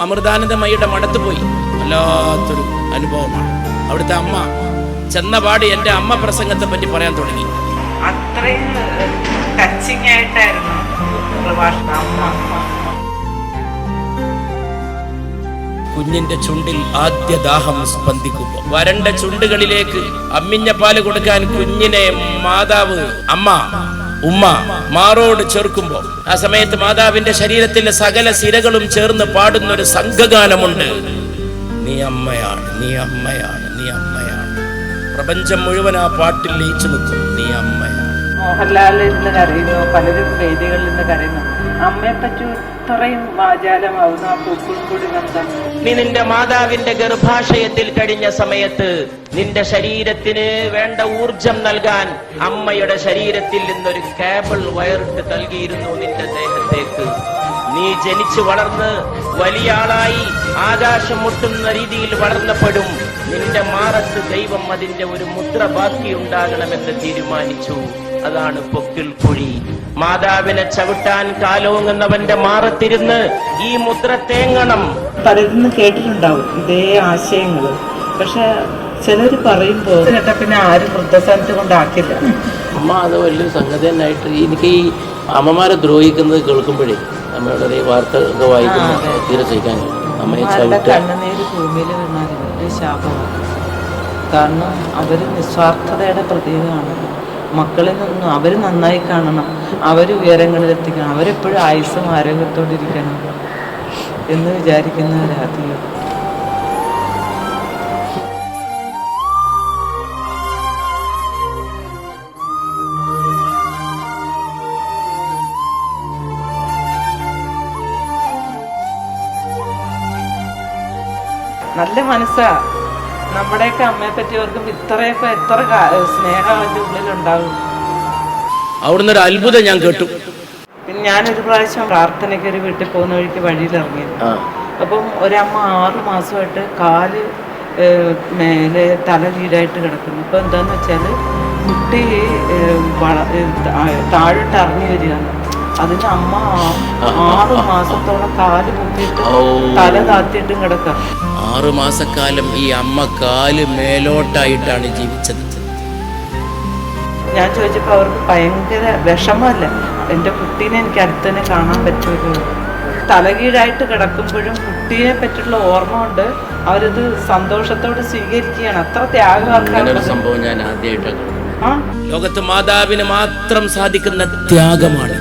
അമൃതാനന്ദമയുടെ മടത്ത് പോയി. വല്ലാത്തൊരു അനുഭവമാണ്. അവിടുത്തെ അമ്മ ചെന്നപാട് എന്റെ അമ്മ പ്രസംഗത്തെ പറ്റി പറയാൻ തുടങ്ങി. അത്രയും ടച്ചിങ് ആയിട്ടായിരുന്നു കുഞ്ഞിന്റെ ചുണ്ടിൽ ആദ്യ ദാഹം സ്പന്ദിക്കുമ്പോൾ വരണ്ട ചുണ്ടുകളിലേക്ക് അമ്മിഞ്ഞ പാൽ കൊടുക്കാൻ കുഞ്ഞിനെ മാതാവ് അമ്മ ഉമ്മ മാറോട് ചേർക്കുമ്പോൾ ആ സമയത്ത് മാതാവിന്റെ ശരീരത്തിലെ സകല സിരകളും ചേർന്ന് പാടുന്ന ഒരു സംഘഗാനമുണ്ട്. നീ അമ്മയാണ് നീ അമ്മയാണ് നീ അമ്മയാണ്. പ്രപഞ്ചം മുഴുവൻ ആ പാട്ടിൽ ലയിച്ചു നിൽക്കും നീ അമ്മയാണ്. മോഹൻലാൽ നിന്ന് കരയുന്നു പലരും വേദികളിൽ നിന്ന് കരയുന്നു. അമ്മയെ പറ്റി ഇത്രയും വാചാലമാവുന്നു ആ പൂക്കൾ നീ നിന്റെ മാതാവിന്റെ ഗർഭാശയത്തിൽ കഴിഞ്ഞ സമയത്ത് നിന്റെ ശരീരത്തിന് വേണ്ട ഊർജം നൽകാൻ അമ്മയുടെ ശരീരത്തിൽ നിന്നൊരു കേബിൾ വയറിട്ട് നൽകിയിരുന്നു നിന്റെ ദേഹത്തേക്ക്. നീ ജനിച്ചു വളർന്ന് വലിയ ആളായി ആകാശം മുട്ടുന്ന രീതിയിൽ വളർന്നപ്പെടും. നിന്റെ മാറത്ത് ദൈവം അതിന്റെ ഒരു മുദ്ര ബാക്കിയുണ്ടാകണമെന്ന് തീരുമാനിച്ചു. അതാണ് പൊക്കിൽ കുഴി. മാതാവിനെ ചവിട്ടാൻ കാലോങ്ങുന്നവന്റെ മാറത്തിരുന്ന് ഈ മുദ്ര തേങ്ങണം. പലരിൽ കേട്ടിട്ടുണ്ടാവും ഇതേ ആശയങ്ങൾ പക്ഷെ ചിലർ പറയുമ്പോൾ കേട്ട പിന്നെ ആരും വൃദ്ധസ്ഥാനത്ത് കൊണ്ടാക്കില്ല. അമ്മ അത് വലിയൊരു സംഗതി തന്നെയായിട്ട് എനിക്ക് ഈ അമ്മമാരെ ദ്രോഹിക്കുന്നത് കേൾക്കുമ്പോഴേ അമ്മയുടെ ഈ വാർത്ത ഒക്കെ വായിക്കുമ്പോൾ തീരെ സഹിക്കാൻ. അമ്മയെ അമ്മമാരുടെ ചവിട്ടുക. കണ്ണുനീര് ഭൂമിയിൽ വീണാൽ ശാപമാണ് കാരണം അവർ നിസ്വാർത്ഥതയുടെ പ്രതീകമാണ്. മക്കളിൽ നിന്നും അവർ നന്നായി കാണണം. അവർ ഉയരങ്ങളിലെത്തിക്കണം. അവരെപ്പോഴും ആയുസ്സും ആരോഗ്യത്തോടിരിക്കണം എന്ന് വിചാരിക്കുന്നവരാധികം നല്ല മനസ്സാ. നമ്മുടെയൊക്കെ അമ്മയെ പറ്റി ഓർക്കുമ്പോൾ ഇത്രയൊക്കെ എത്ര സ്നേഹം അവന്റെ ഉള്ളിലുണ്ടാവും. അവിടുന്ന് ഒരു അത്ഭുതം ഞാൻ കേട്ടു. പിന്നെ ഞാനൊരു പ്രാവശ്യം പ്രാർത്ഥനയ്ക്ക് ഒരു വീട്ടിൽ പോകുന്ന വഴിക്ക് വഴിയിലിറങ്ങി. അപ്പം ഒരമ്മ ആറു മാസമായിട്ട് കാൽ മേലെ തല വീടായിട്ട് കിടക്കുന്നു. ഇപ്പം എന്താന്ന് വെച്ചാൽ കുട്ടി വള- താഴോട്ട് ഇറങ്ങി വരികയാണ്. അതിന് അമ്മ ആറ് മാസത്തോളം കാൽ പൊക്കിയിട്ട് ഓ. തല താത്തിയിട്ടും കിടക്കാം. ആറു മാസക്കാലം ഈ അമ്മ കാൽ മേലോട്ടായിട്ടാണ് ജീവിച്ചത്. ഞാൻ ചോദിച്ചപ്പോൾ അവർക്ക് ഭയങ്കര വിഷമമല്ല. എന്റെ കുട്ടീനെ എനിക്ക് അടുത്തന്നെ കാണാൻ പറ്റുമല്ലോ തലകീഴായിട്ട് കിടക്കുമ്പോഴും കുട്ടിയെ പറ്റിയുള്ള ഓർമ്മ കൊണ്ട് അവരത് സന്തോഷത്തോടെ സ്വീകരിക്കുകയാണ്. അത്ര ത്യാഗം സംഭവം ഞാൻ ആദ്യമായിട്ടാണ് ലോകത്ത് മാതാവിന് മാത്രം സാധിക്കുന്ന ത്യാഗമാണ്.